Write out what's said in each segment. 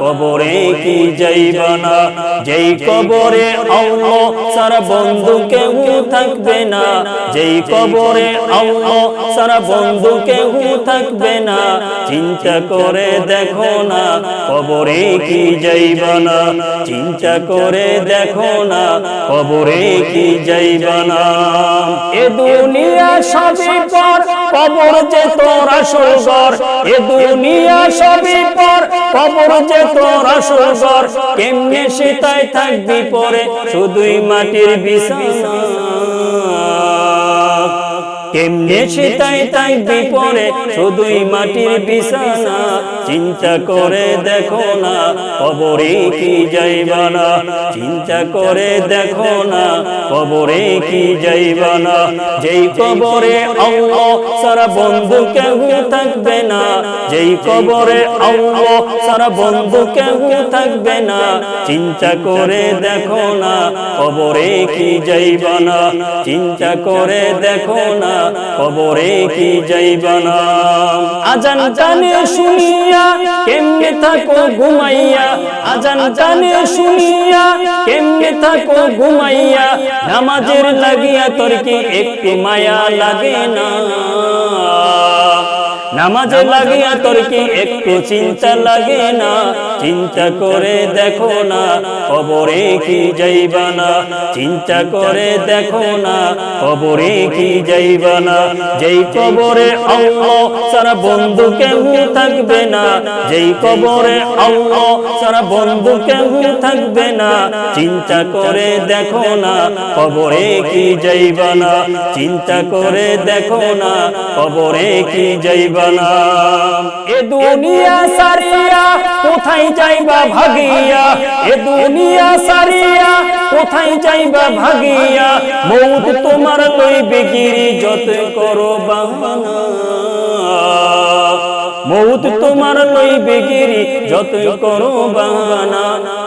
কবরে কি যাইবানা? যেই কবরে আল্লাহ সারা বন্ধু কেউ থাকবে না। যেই কবরে আল্লাহ সারা বন্ধু কেউ থাকবে না। চিন্তা করে দেখো না কবরে কি যাইবানা। চিন্তা করে দেখো না কবরে কি যাইবানা। এ দুনিয়া সবই পর কবর যে তোর আসল এ দুনিয়া সবই পর। কবর যে তোর আসল কেমনে সেটাই থাকবি পরে? শুধুই মাটির বিছানা। কেমনে সেটাই থাকবি পরে শুধুই মাটির বিছানা। চিন্তা করে দেখো না। কবরে কি যাইবানা। চিন্তা করে দেখো না। কবরে কি যাইবানা। যেই কবরে আল্লাহ সারা বন্ধু কেউ থাকবে না। যেই কবরে আল্লাহ সারা বন্ধু কেউ থাকবে না। চিন্তা করে দেখো না। কবরে কি যাইবানা। চিন্তা করে দেখো না। কবরে কি যাইবানা? আজান কানে শুনিয়া কেমনে থাকো ঘুমাইয়া? আজান কানে শুনিয়া কেমনে থাকো ঘুমাইয়া? নামাজের লাগিয়া তোর কি একটু মায়া লাগে না? নামাজে লাগিয়া তোর কি একটু চিন্তা লাগে না? চিন্তা করে দেখো না কবরে কি যাইবানা চিন্তা করে দেখো না। কবরে কি যাইবানা যেই কবরে আল্লাহ সারা বন্ধু কেউ থাকবে না। যেই কবরে আল্লাহ সারা বন্ধু কেউ থাকবে না। চিন্তা করে দেখো না। কবরে কি যাইবানা চিন্তা করে দেখো না। কবরে কি যাইবানা এ দুনিয়া সারিয়া কোথায় যাইবা ভাগিয়া? এ দুনিয়া সারিয়া, কোথায় যাইবা ভাগিয়া? মৌত তোমার লইবে গিরি যত করো বাহানা। মৌত তোমার লইবে গিরি যত করো বাহানা।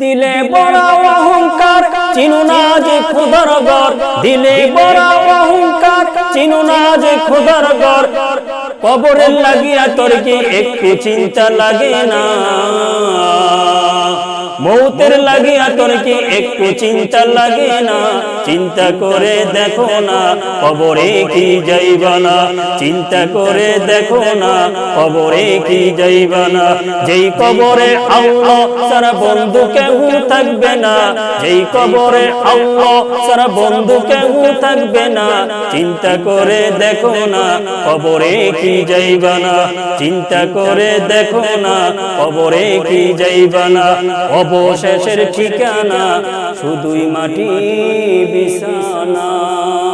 দিলে বড় অহংকার, চিনু না যে খুদর গর দিলে বড় অহংকার, চিনু না যে খুদর গর কবরের লাগিয়া তোর কি একটু চিন্তা লাগে না? মৌতের লাগিয়া তোর কি একটু চিন্তা লাগে না? চিন্তা করে দেখো না কবরে কি যাইবানা চিন্তা করে দেখো না কবরে কি যাইবানা যেই কবরে আল্লাহ সারা বন্ধু কেউ থাকবে না, যেই কবরে আল্লাহ সারা বন্ধু কেউ থাকবে না, চিন্তা করে দেখো না কবরে কি যাইবানা চিন্তা করে দেখো না কবরে কি যাইবানা অবশেষের ঠিকানা শুধুই মাটি বিছানা